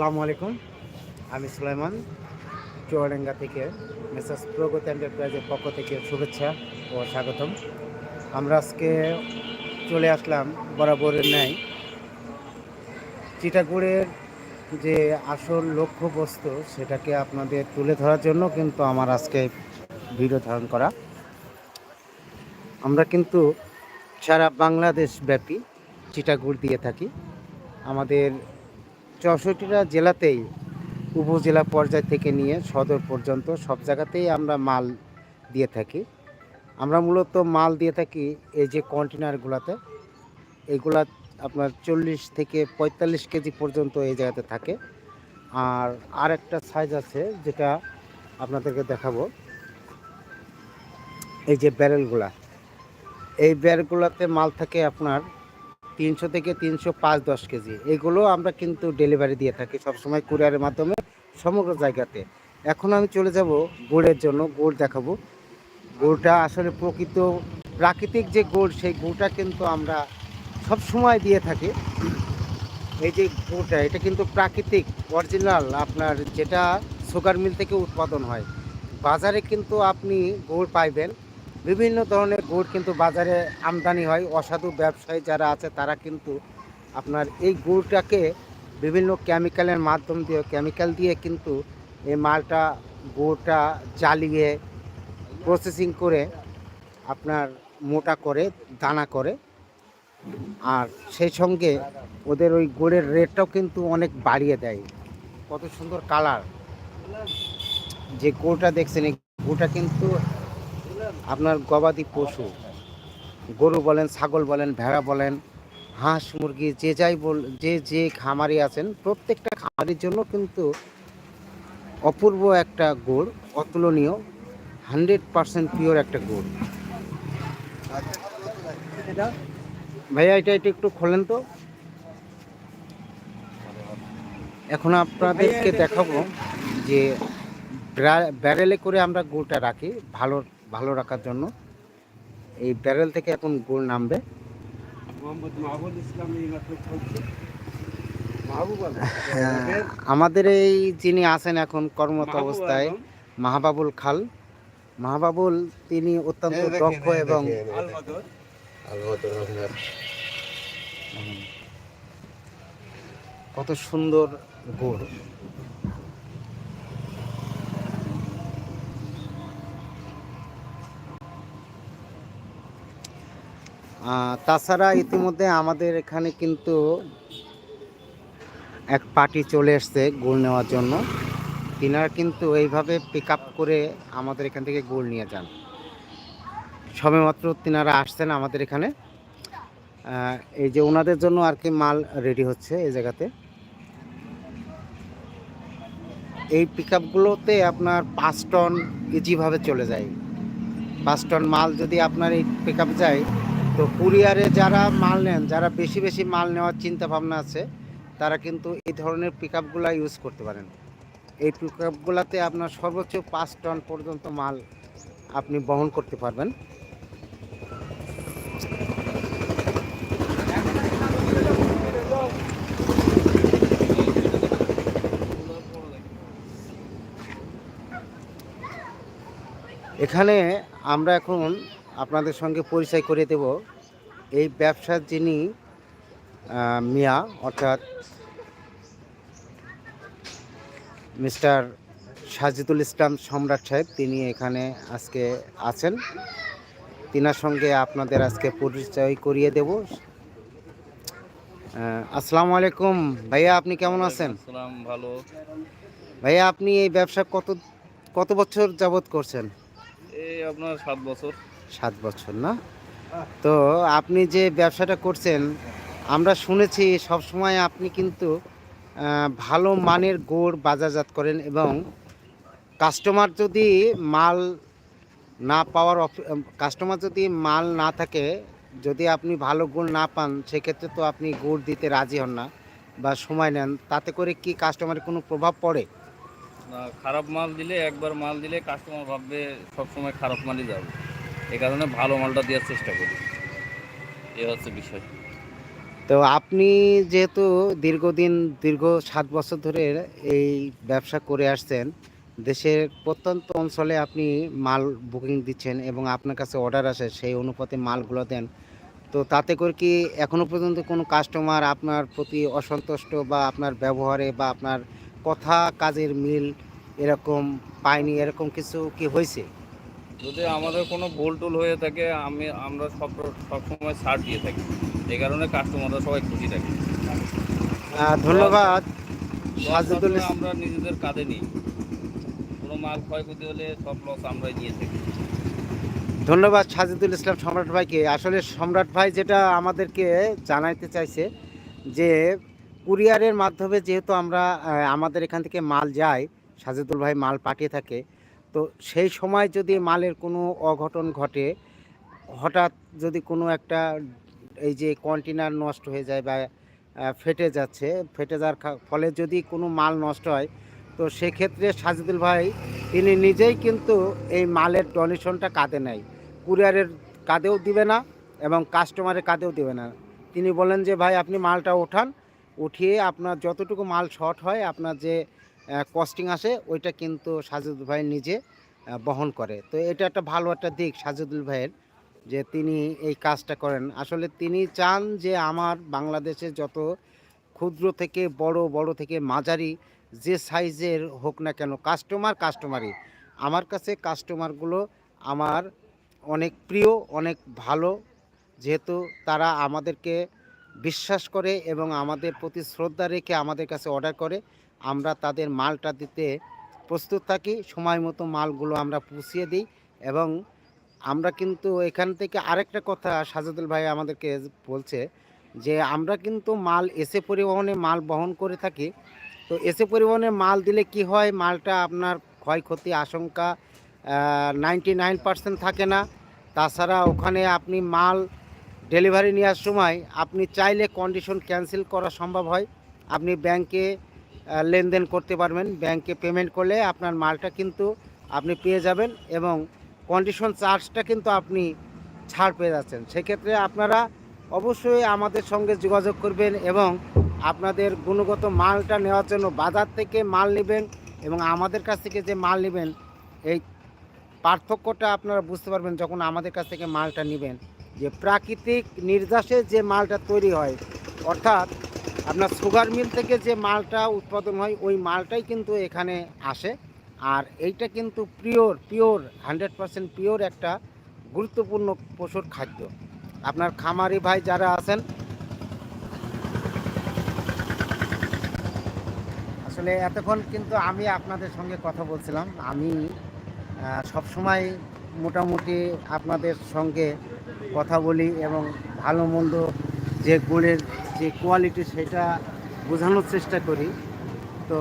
আসসালামু আলাইকুম। আমি সুলাইমান, চুয়াডাঙ্গা থেকে মেসার্স প্রগতি এন্টারপ্রাইজের পক্ষ থেকে শুভেচ্ছা ও স্বাগতম। আমরা আজকে চলে আসলাম বরাবরের ন্যায়। চিটাগুড়ের যে আসল লক্ষ্যবস্তু, সেটাকে আপনাদের তুলে ধরার জন্য কিন্তু আমার আজকে ভিডিও ধারণ করা। আমরা কিন্তু সারা বাংলাদেশ ব্যাপী চিটাগুড় দিয়ে থাকি। আমাদের চৌষট্টিটা জেলাতেই উপজেলা পর্যায় থেকে নিয়ে সদর পর্যন্ত সব জায়গাতেই আমরা মাল দিয়ে থাকি। আমরা মূলত মাল দিয়ে থাকি এই যে কন্টেনারগুলোতে এগুলা আপনার চল্লিশ থেকে পঁয়তাল্লিশ কেজি পর্যন্ত এই জায়গাতে থাকে। আর আরেকটা সাইজ আছে যেটা আপনাদেরকে দেখাবো। এই যে ব্যারেলগুলা এই ব্যারেলগুলোতে মাল থাকে আপনার তিনশো থেকে তিনশো পাঁচ দশ কেজি। এগুলো আমরা কিন্তু ডেলিভারি দিয়ে থাকি সবসময় কুরিয়ারের মাধ্যমে সমগ্র জায়গাতে। এখন আমি চলে যাব গুড়ের জন্য, গুড় দেখাবো। গুড়টা আসলে প্রকৃত, প্রাকৃতিক যে গুড়, সেই গুড়টা কিন্তু আমরা সব সময় দিয়ে থাকি। এই যে গুড়টা, এটা কিন্তু প্রাকৃতিক অরিজিনাল আপনার যেটা সুগার মিল থেকে উৎপাদন হয়। বাজারে কিন্তু আপনি গুড় পাইবেন। বিভিন্ন ধরনের গুড় কিন্তু বাজারে আমদানি হয়। অসাধু ব্যবসায়ী যারা আছে, তারা কিন্তু আপনার এই গুড়টাকে বিভিন্ন কেমিক্যালের মাধ্যম দিয়ে কেমিক্যাল দিয়ে কিন্তু এই মালটা, গুড়টা জ্বালিয়ে প্রসেসিং করে আপনার মোটা করে, দানা করে। আর সেই সঙ্গে ওদের ওই গুড়ের রেটটাও কিন্তু অনেক বাড়িয়ে দেয়। কত সুন্দর কালার যে গুড়টা দেখছেন, এই গুড়টা কিন্তু আপনার গবাদি পশু, গরু বলেন, ছাগল বলেন, ভেড়া বলেন, হাঁস, মুরগি, যে যাই বল, যে যে খামারি আছেন, প্রত্যেকটা খামারির জন্য কিন্তু অপূর্ব একটা গুড়, অতুলনীয়, হান্ড্রেড পারসেন্ট পিওর একটা গুড়। ভাইয়া, এটা এটা একটু খোলেন তো। এখন আপনাদেরকে দেখাবো যে ব্যারেলে করে আমরা গুড়টা রাখি, ভালো ভালো রাখার জন্য। এই ব্যারেল থেকে এখন গুড় নামবে। হ্যাঁ, আমাদের এই যিনি আছেন এখন কর্মরত অবস্থায় মাহবাবুল খাল। মাহবাবুল তিনি অত্যন্ত দক্ষ এবং কত সুন্দর গুড় তাছাড়া ইতিমধ্যে আমাদের এখানে কিন্তু এক পার্টি চলে এসছে গোল নেওয়ার জন্য। তিনারা কিন্তু এইভাবে পিক করে আমাদের এখান থেকে গোল নিয়ে যান। সবেমাত্র তিনারা আসছেন আমাদের এখানে। এই যে ওনাদের জন্য আর কি মাল রেডি হচ্ছে এই জায়গাতে। এই পিক আপনার পাঁচ টন ইজিভাবে চলে যায়। পাঁচ টন মাল যদি আপনার এই পিক যায় তো কুরিয়ারে যারা মাল নেন, যারা বেশি বেশি মাল নেওয়ার চিন্তা ভাবনা আছে, তারা কিন্তু এই ধরনের পিক ইউজ করতে পারেন। এই পিক আপগুলোতে আপনার সর্বোচ্চ পাঁচ টন পর্যন্ত মাল আপনি বহন করতে পারবেন। এখানে আমরা এখন আপনাদের সঙ্গে পরিচয় করে দেব। এই ব্যবসার যিনি মিয়া অর্থাৎ মিস্টার সাজিদুল ইসলাম সম্রাট সাহেব তিনি এখানে আজকে আছেন। তিনার সঙ্গে আপনাদের আজকে পরিচয় করিয়ে দেব। আসসালামু আলাইকুম। ভাইয়া আপনি কেমন আছেন? ভালো। ভাইয়া আপনি এই ব্যবসা কত কত বছর যাবত করছেন? এই আপনার সাত বছর। সাত বছর, না? তো আপনি যে ব্যবসাটা করছেন, আমরা শুনেছি সব সময় আপনি কিন্তু ভালো মানের গুড় বাজারজাত করেন এবং কাস্টমার যদি মাল না পাওয়ার কাস্টমার যদি মাল না থাকে, যদি আপনি ভালো গুড় না পান, সেক্ষেত্রে তো আপনি গুড় দিতে রাজি হন না বা সময় নেন। তাতে করে কি কাস্টমারের কোনো প্রভাব পড়ে? খারাপ মাল দিলে, একবার মাল দিলে কাস্টমার ভাববে সবসময় খারাপ মালই যাবে। এই কারণে ভালো মালটা দেওয়ার চেষ্টা করি। এ হচ্ছে বিষয়। তো আপনি যেহেতু দীর্ঘদিন, দীর্ঘ সাত বছর ধরে এই ব্যবসা করে আসছেন, দেশের প্রত্যন্ত অঞ্চলে আপনি মাল বুকিং দিচ্ছেন এবং আপনার কাছে অর্ডার আসে সেই অনুপাতে মালগুলো দেন, তো তাতে করে কি এখনও পর্যন্ত কোনো কাস্টমার আপনার প্রতি অসন্তুষ্ট বা আপনার ব্যবহারে বা আপনার কথা কাজের মিল এরকম পায়নি, এরকম কিছু কি হয়েছে? যদি আমাদের কোনো ভুল টুল হয়ে থাকে আমি আমরা সব সবসময় ছাড় দিয়ে থাকি। এই কারণে কাস্টমাররা সবাই খুশি থাকে। ধন্যবাদ। আমরা নিজেদের কাঁধে নিই। কোনো মাল ক্ষয়ক্ষতি হলে সব লস আমরাই নিয়ে থাকি। ধন্যবাদ সাজিদুল ইসলাম সম্রাট ভাইকে। আসলে সম্রাট ভাই যেটা আমাদেরকে জানাইতে চাইছে যে কুরিয়ারের মাধ্যমে যেহেতু আমরা আমাদের এখান থেকে মাল যায় সাজিদুল ভাই মাল পাঠিয়ে থাকে তো সেই সময় যদি মালের কোনো অঘটন ঘটে, হঠাৎ যদি কোনো একটা এই যে কন্টেনার নষ্ট হয়ে যায় বা ফেটে যাচ্ছে, ফেটে যাওয়ার ফলে যদি কোনো মাল নষ্ট হয়, তো সেক্ষেত্রে সাজিদুল ভাই, তিনি নিজেই কিন্তু এই মালের ডোনেশনটা কাঁধে নেয়। কুরিয়ারের কাঁধেও দিবে না এবং কাস্টমারের কাঁধেও দিবে না। তিনি বলেন যে, ভাই, আপনি মালটা ওঠান। উঠিয়ে আপনার যতটুকু মাল শর্ট হয়, আপনার যে কস্টিং আসে, ওইটা কিন্তু সাজিদুল ভাই নিজে বহন করে। তো এটা একটা ভালো একটা দিক সাজিদুল ভাইয়ের, যে তিনি এই কাজটা করেন। আসলে তিনি চান যে আমার বাংলাদেশে যত ক্ষুদ্র থেকে বড় বড় থেকে মাঝারি, যে সাইজের হোক না কেন কাস্টমার কাস্টমারই আমার কাছে কাস্টমারগুলো আমার অনেক প্রিয়, অনেক ভালো। যেহেতু তারা আমাদেরকে বিশ্বাস করে এবং আমাদের প্রতি শ্রদ্ধা রেখে আমাদের কাছে অর্ডার করে, আমরা তাদের মালটা দিতে প্রস্তুত থাকি, সময় মতো মালগুলো আমরা পুষিয়ে দিই এবং আমরা কিন্তু এখান থেকে আরেকটা কথা সাজাদুল ভাই আমাদেরকে বলছে যে, আমরা কিন্তু মাল এসে পরিবহনে মাল বহন করে থাকি। তো এসে পরিবহনে মাল দিলে কি হয়? মালটা আপনার ক্ষয়ক্ষতি আশঙ্কা নাইনটি নাইন পার্সেন্ট থাকে না। তাছাড়া ওখানে আপনি মাল ডেলিভারি নেওয়ার সময় আপনি চাইলে কন্ডিশন ক্যান্সেল করা সম্ভব হয়। আপনি ব্যাংকে লেনদেন করতে পারবেন। ব্যাংকে পেমেন্ট করলে আপনার মালটা কিন্তু আপনি পেয়ে যাবেন এবং কন্ডিশন চার্জটা কিন্তু আপনি ছাড় পেয়ে যাচ্ছেন। সেক্ষেত্রে আপনারা অবশ্যই আমাদের সঙ্গে যোগাযোগ করবেন এবং আপনাদের গুণগত মালটা নেওয়ার জন্য বাজার থেকে মাল নেবেন এবং আমাদের কাছ থেকে যে মাল নেবেন, এই পার্থক্যটা আপনারা বুঝতে পারবেন যখন আমাদের কাছ থেকে মালটা নেবেন। যে প্রাকৃতিক নির্যাসে যে মালটা তৈরি হয়, অর্থাৎ আপনার সুগার মিল থেকে যে মালটা উৎপাদন হয়, ওই মালটাই কিন্তু এখানে আসে। আর এইটা কিন্তু pure pure hundred percent pure একটা গুরুত্বপূর্ণ পশুর খাদ্য। আপনার খামারি ভাই যারা আছেন, আসলে এতক্ষণ কিন্তু আমি আপনাদের সঙ্গে কথা বলছিলাম। আমি সব সময় মোটামুটি আপনাদের সঙ্গে কথা বলি এবং ভালো মন্দ যে গুড়ের যে কোয়ালিটি সেটা বোঝানোর চেষ্টা করি। তো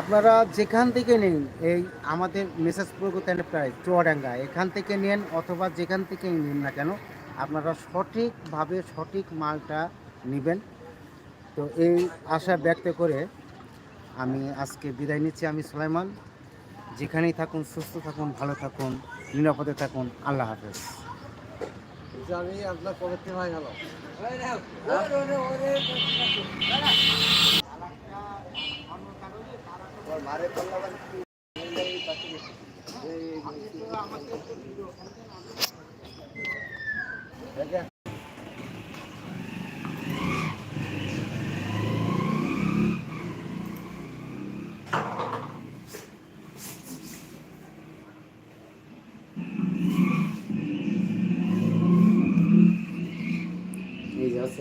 আপনারা যেখান থেকে নিন, এই আমাদের মেসেজ প্রগত এন্টারপ্রাইজ চুয়াডাঙ্গা, এখান থেকে নেন অথবা যেখান থেকে নিন না কেন, আপনারা সঠিকভাবে সঠিক মালটা নেবেন। তো এই আশা ব্যক্ত করে আমি আজকে বিদায় নিচ্ছি আমি সুলাইমান। যেখানেই থাকুন, সুস্থ থাকুন, ভালো থাকুন, নিরাপদে থাকুন, আল্লাহ হাফেজ। আমি আপনার পকেট ভাই হলো মারে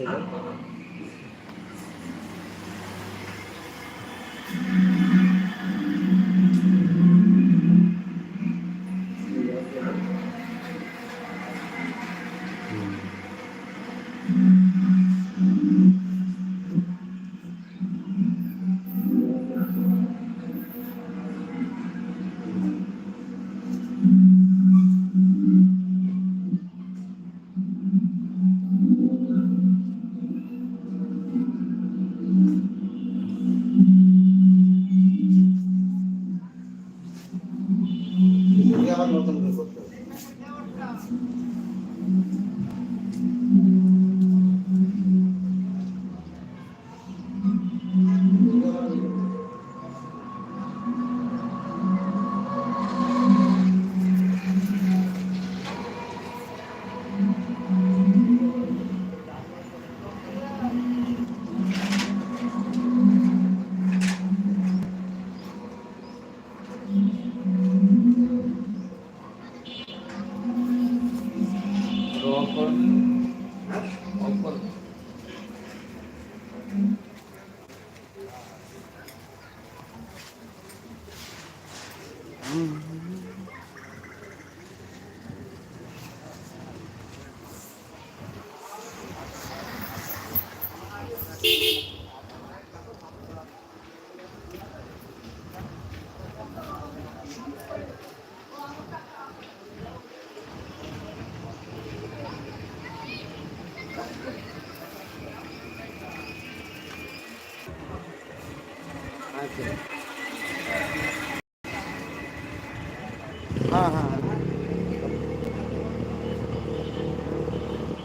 এই যে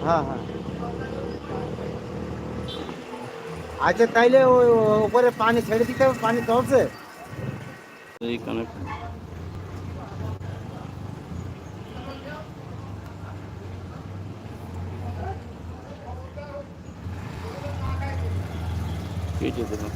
হ্যাঁ হ্যাঁ আচ্ছা তাইলে ওই উপরে পানি ছেড়ে দিতে হবে পানি চলছে এই কানেক্ট কেটে দেবো না কত